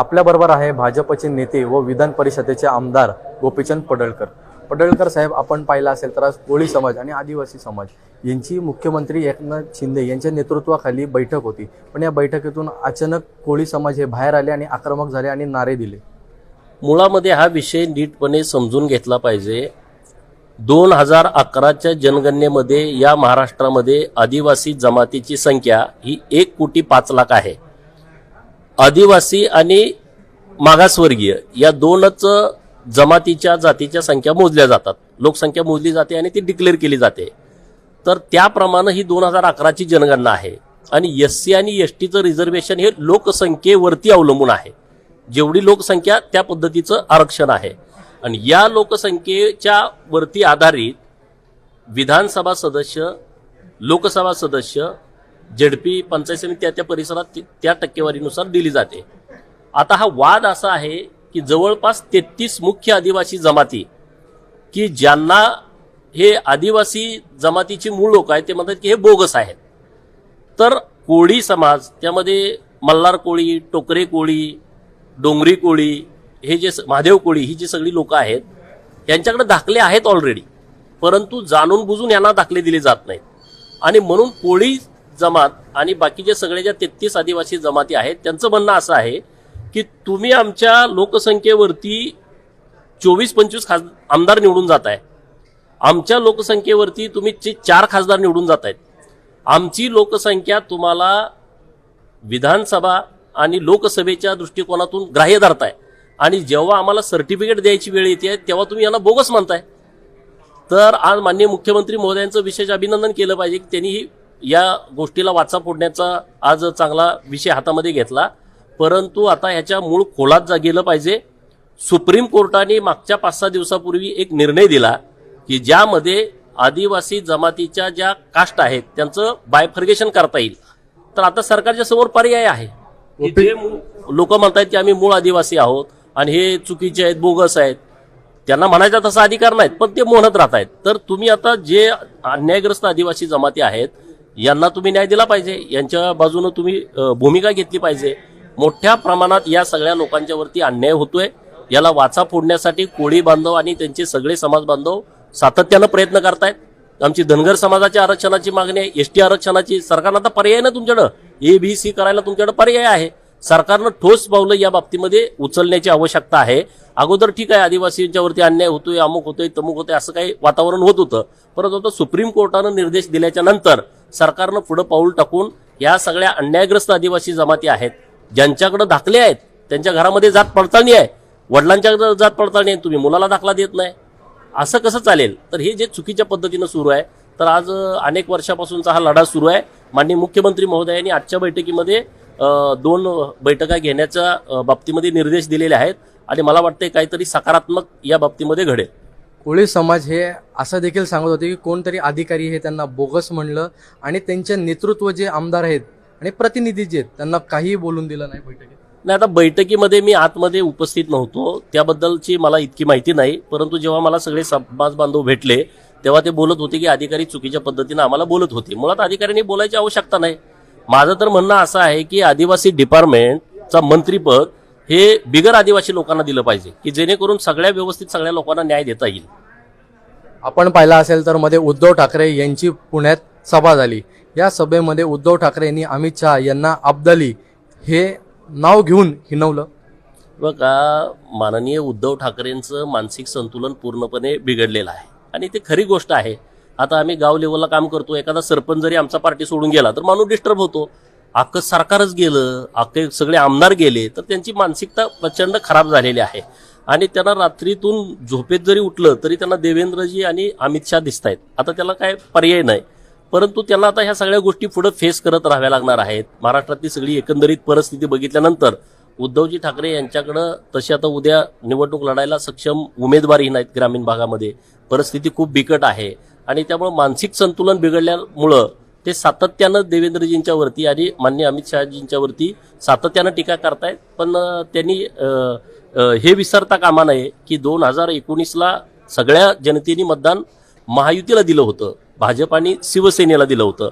आपल्याबरोबर आहे भाजपचे नेते व विधान परिषदेचे आमदार गोपीचंद पडळकर. पडळकर साहेब आपण पाहिलं असेल तर आज कोळी समाज आणि आदिवासी समाज यांची मुख्यमंत्री एकनाथ शिंदे यांच्या नेतृत्वाखाली बैठक होती. पण या बैठकीतून अचानक कोळी समाज हे बाहेर आले आणि आक्रमक झाले आणि नारे दिले. मुळामध्ये हा विषय नीटपणे समजून घेतला पाहिजे. दोन हजार अकराच्या जनगणनेमध्ये या महाराष्ट्रामध्ये आदिवासी जमातीची संख्या ही एक कोटी पाच लाख आहे. आदिवासी आणि मागासवर्गीय या दोनच जमातीच्या जातीच्या संख्या मोजल्या जातात. लोकसंख्या मोजली जाते आणि ती डिक्लेअर केली जाते. तर त्याप्रमाणे ही दोन हजार अकराची जनगणना आहे. आणि एस सी आणि एस टीचं रिझर्वेशन हे लोकसंख्येवरती अवलंबून आहे. जेवढी लोकसंख्या त्या पद्धतीचं आरक्षण आहे. आणि या लोकसंख्येच्या वरती आधारित विधानसभा सदस्य लोकसभा सदस्य झेडपी पंचायत समिती त्या त्या परिसरात त्या टक्केवारीनुसार दिली जाते. आता हा वाद असा आहे की जवळपास तेहतीस मुख्य आदिवासी जमाती की ज्यांना हे आदिवासी जमातीची मूळ लोक आहेत ते म्हणतात की हे बोगस आहेत. तर कोळी समाज त्यामध्ये मल्हार कोळी टोकरे कोळी डोंगरी कोळी हे जे स- महादेव कोळी ही जी सगळी लोकं आहेत यांच्याकडे दाखले आहेत ऑलरेडी परंतु जाणून बुजून यांना दाखले दिले जात नाहीत. आणि म्हणून कोळी जमात आणि बाकीचे सगळे ज्या तेहतीस आदिवासी जमाती आहेत त्यांचं म्हणणं असं आहे की तुम्ही आमच्या लोकसंख्येवरती चोवीस पंचवीस खास आमदार निवडून जात आहे आमच्या लोकसंख्येवरती तुम्ही चे चार खासदार निवडून जात आहेत आमची लोकसंख्या तुम्हाला विधानसभा आणि लोकसभेच्या दृष्टिकोनातून ग्राह्य धरताय. आणि जेव्हा आम्हाला सर्टिफिकेट द्यायची वेळ येते तेव्हा तुम्ही यांना बोगस मानताय. तर आज माननीय मुख्यमंत्री महोदयांचं विशेष अभिनंदन केलं पाहिजे की त्यांनी ही- या गोष्टीला वाचा फोडण्याचा आज चांगला विषय हातामध्ये घेतला. परंतु आता ह्याच्या मूळ खोलात जा गेलं पाहिजे. सुप्रीम कोर्टाने मागच्या पाच सहा दिवसापूर्वी एक निर्णय दिला की ज्यामध्ये आदिवासी जमातीच्या ज्या कास्ट आहेत त्यांचं बायफर्गेशन करता येईल. तर आता सरकारच्या समोर पर्याय आहे. जे लोक म्हणतात की आम्ही मूळ आदिवासी आहोत आणि हे चुकीचे आहेत बोगस आहेत. त्यांना म्हणायचा तसा अधिकार नाहीत पण ते म्हणत राहत आहेत तर तुम्ही आता जे अन्यायग्रस्त आदिवासी जमाती आहेत यांना तुम्ही न्याय दिला पाहिजे. यांच्या बाजूनं तुम्ही भूमिका घेतली पाहिजे. मोठ्या प्रमाणात या सगळ्या लोकांच्या वरती अन्याय होतोय. याला वाचा फोडण्यासाठी कोळी बांधव आणि त्यांचे सगळे समाज बांधव सातत्यानं प्रयत्न करतायत. आमची धनगर समाजाच्या आरक्षणाची मागणी आहे. एस टी आरक्षणाची सरकारनं आता पर्याय ना तुमच्याकडं. ए बी सी करायला तुमच्याकडे पर्याय आहे. सरकारनं ठोस पावलं या बाबतीमध्ये उचलण्याची आवश्यकता आहे. अगोदर ठीक आहे आदिवासींच्यावरती अन्याय होतोय अमुक होतोय तमुक होतोय असं काही वातावरण होत होतं. परंतु आता सुप्रीम कोर्टानं निर्देश दिल्याच्या नंतर सरकारनं पुढं पाऊल टाकून या सगळ्या अन्यायग्रस्त आदिवासी जमाती आहेत ज्यांच्याकडे दाखले आहेत त्यांच्या घरामध्ये जात पडताळणी आहे. वडिलांच्याकडे जात पडताळणी आहे तुम्ही मुलाला दाखला देत नाही. असं कसं चालेल? तर हे जे चुकीच्या पद्धतीनं सुरू आहे तर आज अनेक वर्षापासूनचा हा लढा सुरू आहे. माननीय मुख्यमंत्री महोदयांनी आजच्या बैठकीमध्ये दोन बैठका घेण्याच्या बाबतीमध्ये निर्देश दिलेले आहेत आणि मला वाटतं काहीतरी सकारात्मक या बाबतीमध्ये घडेल. कोळी समाज हे असं देखील सांगत होते की कोणतरी अधिकारी हे त्यांना बोगस म्हणलं आणि त्यांचे नेतृत्व जे आमदार आहेत आणि प्रतिनिधी जे आहेत त्यांना काहीही बोलून दिलं नाही बैठकीत. नाही आता बैठकीमध्ये मी आतमध्ये उपस्थित नव्हतो. त्याबद्दलची मला इतकी माहिती नाही. परंतु जेव्हा मला सगळे समाज बांधव भेटले तेव्हा ते बोलत होते की अधिकारी चुकीच्या पद्धतीनं आम्हाला बोलत होते. मुळात अधिकाऱ्यांनी बोलायची आवश्यकता नाही. माझं तर म्हणणं असं आहे की आदिवासी डिपार्टमेंटचा मंत्रीपद हे बिगर आदिवासी लोकांना दिलं पाहिजे की जेणेकरून सगळ्या व्यवस्थित सगळ्या लोकांना न्याय देता येईल. आपण पाहिलं असेल तर मध्ये उद्धव ठाकरे यांची पुण्यात सभा झाली. या सभेमध्ये उद्धव ठाकरे यांनी अमित शहा यांना अब्दाली हे नाव घेऊन हिनवलं बघा माननीय उद्धव ठाकरेंचं मानसिक संतुलन पूर्णपणे बिघडलेलं आहे. आणि ते खरी गोष्ट आहे आता आम्ही गाव लेवलला काम करतो एखादा सरपंच जरी आमचा पार्टी सोडून गेला तर माणूस डिस्टर्ब होतो. अख्खं सरकारच गेलं अख्खे सगळे आमदार गेले तर त्यांची मानसिकता प्रचंड खराब झालेली आहे. आणि त्यांना रात्रीतून झोपेत जरी उठलं तरी त्यांना देवेंद्रजी आणि अमित शहा दिसत आहेत आता त्याला काय पर्याय नाही. परंतु त्यांना आता ह्या सगळ्या गोष्टी पुढे फेस करत राहाव्या लागणार आहेत. महाराष्ट्रातली सगळी एकंदरीत परिस्थिती बघितल्यानंतर उद्धवजी ठाकरे यांच्याकडं तशी आता उद्या निवडणूक लढायला सक्षम उमेदवारही नाहीत ग्रामीण भागामध्ये. परिस्थिती खूप बिकट आहे. आणि त्यामुळं मानसिक संतुलन बिघडल्यामुळं ते सातत्यानं देवेंद्रजींच्या वरती आणि मान्य अमित शहाजींच्या वरती सातत्यानं टीका करतायत. पण त्यांनी हे विसरता कामा नये की दोन हजार एकोणीसला सगळ्या जनतेने मतदान महायुतीला दिलं होतं. भाजप आणि शिवसेनेला दिलं होतं.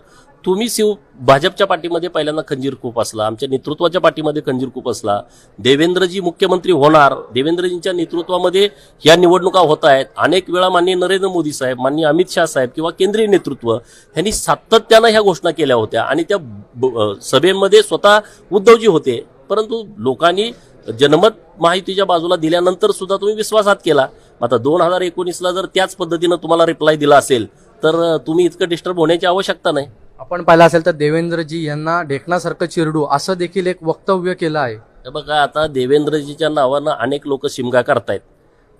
तुम्ही शिव भाजपच्या पाठीमध्ये पहिल्यांदा खंजीर खूप असला आमच्या नेतृत्वाच्या पाठीमध्ये खंजीर खूप असला देवेंद्रजी मुख्यमंत्री होणार देवेंद्रजींच्या नेतृत्वामध्ये या निवडणुका होत आहेत. अनेक वेळा माननीय नरेंद्र मोदी साहेब माननीय अमित शहा साहेब किंवा केंद्रीय नेतृत्व यांनी सातत्यानं ह्या घोषणा केल्या होत्या आणि त्या ब- सभेमध्ये स्वतः उद्धवजी होते. परंतु लोकांनी जनमत माहितीच्या बाजूला दिल्यानंतर सुद्धा तुम्ही विश्वासात केला. आता दोन हजार एकोणीसला जर त्याच पद्धतीनं तुम्हाला रिप्लाय दिला असेल तर तुम्ही इतकं डिस्टर्ब होण्याची आवश्यकता नाही. आपण पाहिलं असेल तर देवेंद्रजी यांना ढेकणासारखं चिरडू असं देखील एक वक्तव्य केलं आहे. हे बघा आता देवेंद्रजीच्या नावानं अनेक लोक शिमगा करतायत.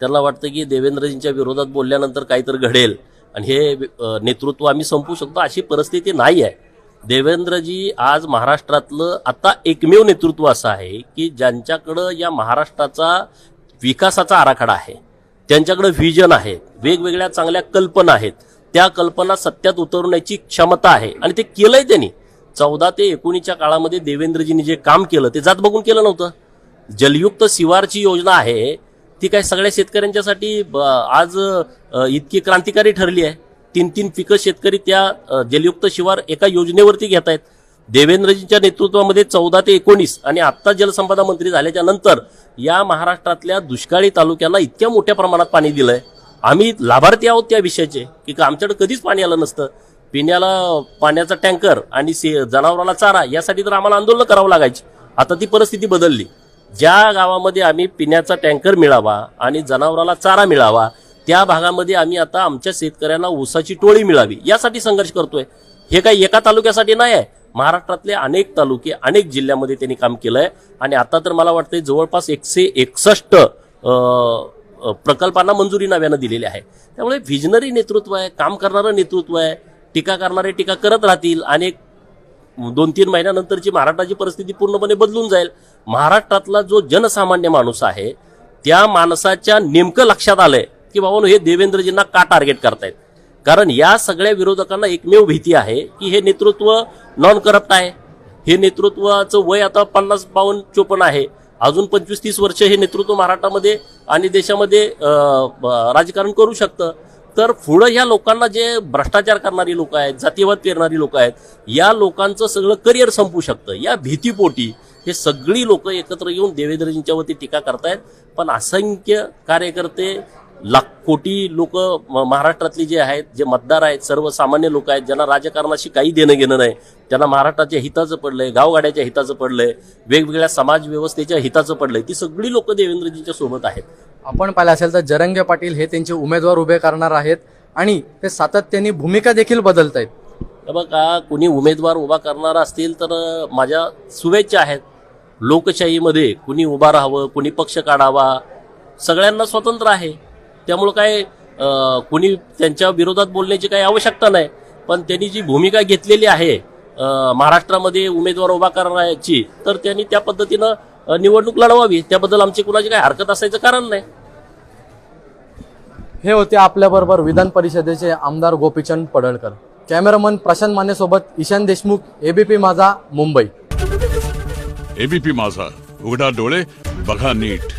त्यांना वाटतं की देवेंद्रजींच्या विरोधात बोलल्यानंतर काहीतरी घडेल आणि हे नेतृत्व आम्ही संपू शकतो अशी परिस्थिती नाही आहे. देवेंद्रजी आज महाराष्ट्रातलं आता एकमेव नेतृत्व असं आहे की ज्यांच्याकडं या महाराष्ट्राचा विकासाचा आराखडा आहे. त्यांच्याकडं व्हिजन आहे. वेगवेगळ्या चांगल्या कल्पना आहेत. त्या कल्पना सत्यात उतरवण्याची क्षमता आहे. आणि ते केलंय त्यांनी. चौदा ते एकोणीसच्या काळामध्ये देवेंद्रजींनी जे काम केलं ते जात बघून केलं नव्हतं. जलयुक्त शिवारची योजना आहे ती काय सगळ्या शेतकऱ्यांच्यासाठी ब- आज इतकी क्रांतिकारी ठरली आहे. तीन तीन पिकं शेतकरी त्या जलयुक्त शिवार एका योजनेवरती घेत आहेत देवेंद्रजींच्या नेतृत्वामध्ये चौदा ते एकोणीस आणि आत्ता जलसंपदा मंत्री झाल्याच्यानंतर या महाराष्ट्रातल्या दुष्काळी तालुक्यांना इतक्या मोठ्या प्रमाणात पाणी दिलंय. आम्ही लाभार्थी आहोत त्या विषयाचे की का आमच्याकडे कधीच पाणी आलं नसतं. पिण्याला पाण्याचा टँकर आणि से- जनावराला चारा यासाठी तर आम्हाला आंदोलन करावं लागायची. आता ती परिस्थिती बदलली. ज्या गावामध्ये आम्ही पिण्याचा टँकर मिळावा आणि जनावराला चारा मिळावा त्या भागामध्ये आम्ही आता आमच्या शेतकऱ्यांना ऊसाची टोळी मिळावी यासाठी संघर्ष करतोय. हे काही एका तालुक्यासाठी नाही आहे. महाराष्ट्रातले अनेक तालुके अनेक जिल्ह्यामध्ये त्यांनी काम केलंय. आणि आता तर मला वाटतंय जवळपास एकशे एकसष्ट प्रकल्पांना मंजुरी नव्यानं दिलेली आहे. त्यामुळे व्हिजनरी नेतृत्व आहे काम करणारं नेतृत्व आहे टीका करणारे टीका करत राहतील आणि दोन तीन महिन्यानंतरची महाराष्ट्राची परिस्थिती पूर्णपणे बदलून जाईल. महाराष्ट्रातला जो जनसामान्य माणूस आहे त्या माणसाच्या नेमकं लक्षात आलंय की बाबा हे देवेंद्रजींना का टार्गेट करतायत? कारण या सगळ्या विरोधकांना एकमेव भीती आहे की हे नेतृत्व नॉन करप्ट आहे. हे नेतृत्वाचं वय आता पन्नास बावन्न चोपन्न आहे. अजून पंचवीस तीस वर्ष हे नेतृत्व महाराष्ट्रामध्ये आणि देशामध्ये राजकारण करू शकतं. तर पुढं ह्या लोकांना जे भ्रष्टाचार करणारी लोक आहेत जातीवाद पेरणारी लोक आहेत या लोकांचं सगळं करिअर संपू शकतं. या भीतीपोटी हे सगळी लोक एकत्र येऊन देवेंद्रजींच्या वरती टीका करतायत. पण असंख्य कार्यकर्ते लाख कोटी लोक महाराष्ट्रातली जे आहेत जे मतदार आहेत सर्वसामान्य लोक आहेत ज्यांना राजकारणाशी काही देणं घेणं नाही ज्यांना महाराष्ट्राच्या हिताचं पडलंय गावगाड्याच्या हिताचं पडलंय वेगवेगळ्या समाज व्यवस्थेच्या हिताचं पडलंय ती सगळी लोक देवेंद्रजींच्या सोबत आहेत. आपण पाहिलं असेल तर जरंगे पाटील हे त्यांचे उमेदवार उभे करणार आहेत आणि ते सातत्याने भूमिका देखील बदलत आहेत. बघा कुणी उमेदवार उभा करणार असतील तर माझ्या शुभेच्छा आहेत. लोकशाहीमध्ये कुणी उभा राहावं कुणी पक्ष काढावा सगळ्यांना स्वतंत्र आहे. त्यामुळं काय कुणी त्यांच्या विरोधात बोलण्याची काही आवश्यकता नाही. पण त्यांनी जी भूमिका घेतलेली आहे महाराष्ट्रामध्ये उमेदवार उभा करण्याची तर त्यांनी त्या पद्धतीनं निवडणूक लढवावी. त्याबद्दल आमची कुणाची काही हरकत असायचं कारण नाही. हे होते आपल्याबरोबर विधान परिषदेचे आमदार गोपीचंद पडळकर. कॅमेरामन प्रशांत मानेसोबत ईशान देशमुख एबीपी माझा मुंबई. एबीपी माझा. उघडा डोळे बघा नीट.